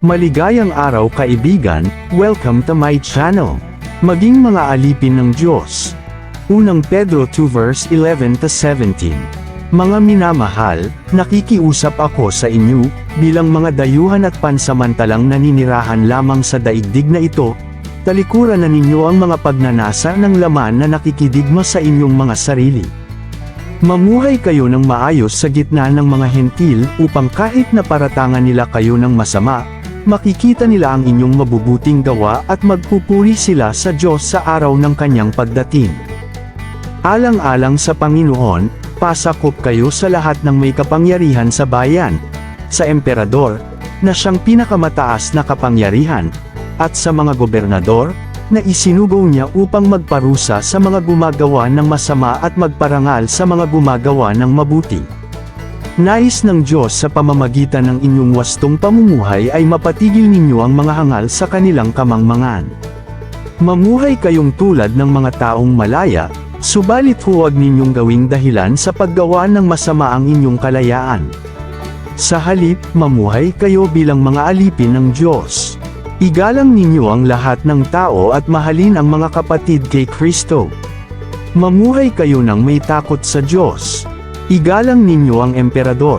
Maligayang araw kaibigan, welcome to my channel. Maging mga alipin ng Diyos. Unang Pedro 2 verse 11 to 17. Mga minamahal, nakikiusap ako sa inyo, bilang mga dayuhan at pansamantalang naninirahan lamang sa daigdig na ito, talikuran na ninyo ang mga pagnanasa ng laman na nakikidigma sa inyong mga sarili. Mamuhay kayo ng maayos sa gitna ng mga hentil upang kahit na paratangan nila kayo ng masama, makikita nila ang inyong mabubuting gawa at magpupuri sila sa Diyos sa araw ng kanyang pagdating. Alang-alang sa Panginoon, pasakop kayo sa lahat ng may kapangyarihan sa bayan, sa emperador, na siyang pinakamataas na kapangyarihan, at sa mga gobernador, na isinugaw niya upang magparusa sa mga gumagawa ng masama at magparangal sa mga gumagawa ng mabuti. Nais ng Diyos sa pamamagitan ng inyong wastong pamumuhay ay mapatigil ninyo ang mga hangal sa kanilang kamangmangan. Mamuhay kayong tulad ng mga taong malaya, subalit huwag ninyong gawing dahilan sa paggawa ng masama ang inyong kalayaan. Sa halip, mamuhay kayo bilang mga alipin ng Diyos. Igalang ninyo ang lahat ng tao at mahalin ang mga kapatid kay Kristo. Mamuhay kayo ng may takot sa Diyos. Igalang ninyo ang emperador.